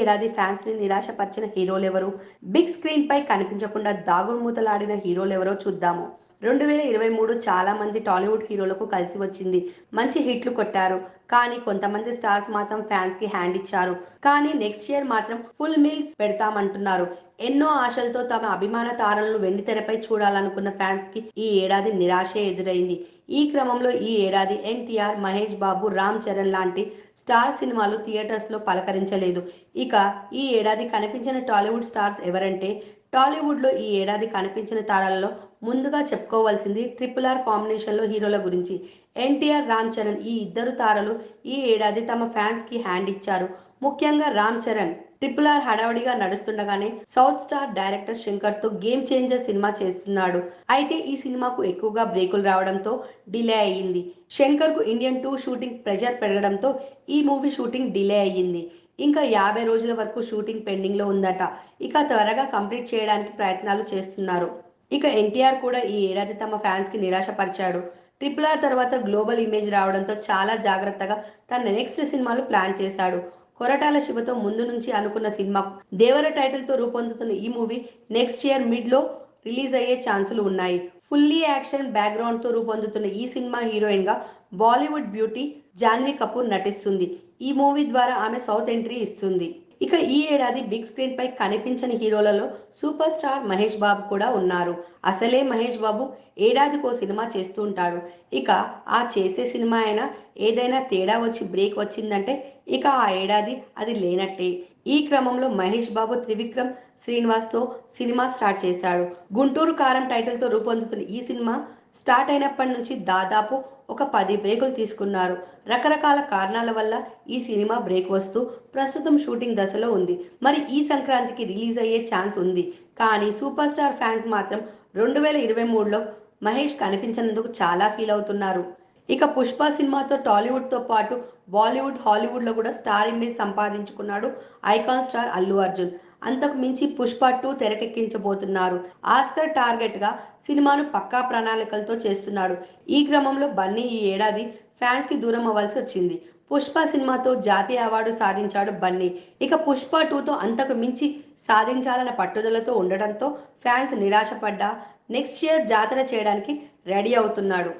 ఏడాది ఫ్యాన్స్ని నిరాశపరిచిన హీరోలు ఎవరు బిగ్ స్క్రీన్ పై కనిపించకుండా దాగుడుమూతలాడిన హీరోలు ఎవరో చూద్దాము. రెండు వేల ఇరవై మూడు చాలా మంది టాలీవుడ్ హీరోలకు కలిసి వచ్చింది. మంచి హిట్లు కొట్టారు. కానీ కొంతమంది స్టార్స్ మాత్రం ఫ్యాన్స్కి హ్యాండ్ ఇచ్చారు. కానీ నెక్స్ట్ ఇయర్ మాత్రం ఫుల్ మీల్స్ పెడతామంటున్నారు. ఎన్నో ఆశలతో తమ అభిమాన తారలను వెండితెరపై చూడాలనుకున్న ఫ్యాన్స్కి ఈ ఏడాది నిరాశే ఎదురైంది. ఈ క్రమంలో ఈ ఏడాది ఎన్టీఆర్ మహేష్ బాబు రామ్ చరణ్ లాంటి స్టార్ సినిమాలు థియేటర్స్లో పలకరించలేదు. ఇక ఈ ఏడాది కనిపించిన టాలీవుడ్ స్టార్స్ ఎవరంటే టాలీవుడ్లో ఈ ఏడాది కనిపించిన తారలలో ముందుగా చెప్పుకోవాల్సింది ట్రిపుల్ ఆర్ కాంబినేషన్లో హీరోల గురించి. ఎన్టీఆర్ రామ్ చరణ్ ఈ ఇద్దరు తారలు ఈ ఏడాది తమ ఫ్యాన్స్కి హ్యాండ్ ఇచ్చారు. ముఖ్యంగా రామ్ చరణ్ ట్రిపుల్ ఆర్ హడావడిగా నడుస్తుండగానే సౌత్ స్టార్ డైరెక్టర్ శంకర్తో గేమ్ చేంజర్ సినిమా చేస్తున్నాడు. అయితే ఈ సినిమాకు ఎక్కువగా బ్రేకులు రావడంతో డిలే అయ్యింది. శంకర్కు ఇండియన్ టూ షూటింగ్ ప్రెషర్ పెరగడంతో ఈ మూవీ షూటింగ్ డిలే అయ్యింది. ఇంకా యాభై రోజుల వరకు షూటింగ్ పెండింగ్లో ఉందట. ఇక త్వరగా కంప్లీట్ చేయడానికి ప్రయత్నాలు చేస్తున్నారు. ఇక ఎన్టీఆర్ కూడా ఈ ఏడాది తమ ఫ్యాన్స్కి నిరాశపరిచాడు. ట్రిపుల్ ఆర్ తర్వాత గ్లోబల్ ఇమేజ్ రావడంతో చాలా జాగ్రత్తగా తన నెక్స్ట్ సినిమాలు ప్లాన్ చేశాడు. కొరటాల శివతో ముందు నుంచి అనుకున్న సినిమా దేవర టైటిల్తో రూపొందుతున్న ఈ మూవీ నెక్స్ట్ ఇయర్ మిడ్లో రిలీజ్ అయ్యే ఛాన్సులు ఉన్నాయి. ఫుల్లీ యాక్షన్ బ్యాక్గ్రౌండ్తో రూపొందుతున్న ఈ సినిమా హీరోయిన్గా బాలీవుడ్ బ్యూటీ జాన్వీ కపూర్ నటిస్తుంది. ఈ మూవీ ద్వారా ఆమె సౌత్ ఎంట్రీ ఇస్తుంది. ఇక ఈ ఏడాది బిగ్ స్క్రీన్ పై కనిపించని హీరోలలో సూపర్ స్టార్ మహేష్ బాబు కూడా ఉన్నారు. అసలే మహేష్ బాబు ఏడాదికో సినిమా చేస్తూ ఉంటాడు. ఇక ఆ చేసే సినిమా అయినా ఏదైనా తేడా వచ్చి బ్రేక్ వచ్చిందంటే ఇక ఆ ఏడాది అది లేనట్టే. ఈ క్రమంలో మహేష్ బాబు త్రివిక్రమ్ శ్రీనివాస్తో సినిమా స్టార్ట్ చేశాడు. గుంటూరు కారం టైటిల్తో రూపొందుతున్న ఈ సినిమా స్టార్ట్ అయినప్పటి నుంచి దాదాపు ఒక పది బ్రేకులు తీసుకున్నారు. రకరకాల కారణాల వల్ల ఈ సినిమా బ్రేక్ వస్తూ ప్రస్తుతం షూటింగ్ దశలో ఉంది. మరి ఈ సంక్రాంతికి రిలీజ్ అయ్యే ఛాన్స్ ఉంది. కానీ సూపర్ స్టార్ ఫ్యాన్స్ మాత్రం రెండు వేల ఇరవై మూడులో మహేష్ కనిపించినందుకు చాలా ఫీల్ అవుతున్నారు. ఇక పుష్ప సినిమాతో టాలీవుడ్తో పాటు బాలీవుడ్ హాలీవుడ్లో కూడా స్టార్ ఇమేజ్ సంపాదించుకున్నాడు ఐకాన్ స్టార్ అల్లు అర్జున్. అంతకు మించి పుష్ప టూ తెరకెక్కించబోతున్నారు. ఆస్కర్ టార్గెట్గా సినిమాను పక్కా ప్రణాళికలతో చేస్తున్నాడు. ఈ క్రమంలో బన్నీ ఈ ఏడాది ఫ్యాన్స్కి దూరం అవ్వాల్సి వచ్చింది. పుష్ప సినిమాతో జాతీయ అవార్డు సాధించాడు బన్నీ. ఇక పుష్ప టూతో అంతకు మించి సాధించాలన్న పట్టుదలతో ఉండడంతో ఫ్యాన్స్ నిరాశపడ్డా. నెక్స్ట్ ఇయర్ జాతర చేయడానికి రెడీ అవుతున్నాడు.